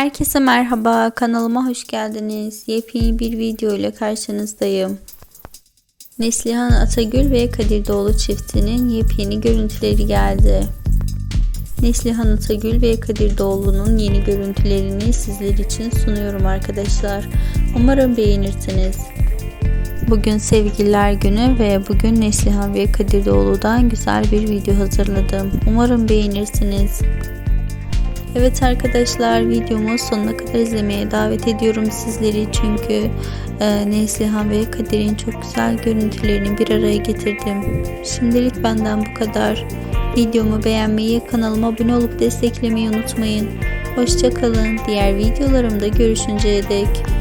Herkese merhaba, kanalıma hoş geldiniz. Yepyeni bir video ile karşınızdayım. Neslihan Atagül ve Kadir Doğulu çiftinin yepyeni görüntüleri geldi. Neslihan Atagül ve Kadir Doğulu'nun yeni görüntülerini sizler için sunuyorum arkadaşlar. Umarım beğenirsiniz. Bugün sevgililer günü ve bugün Neslihan ve Kadir Doğulu'dan güzel bir video hazırladım. Umarım beğenirsiniz. Evet arkadaşlar videomu sonuna kadar izlemeye davet ediyorum sizleri çünkü e, Neslihan ve Kadir'in çok güzel görüntülerini bir araya getirdim. Şimdilik benden bu kadar. Videomu beğenmeyi, kanalıma abone olup desteklemeyi unutmayın. Hoşçakalın. Diğer videolarımda görüşünceye dek.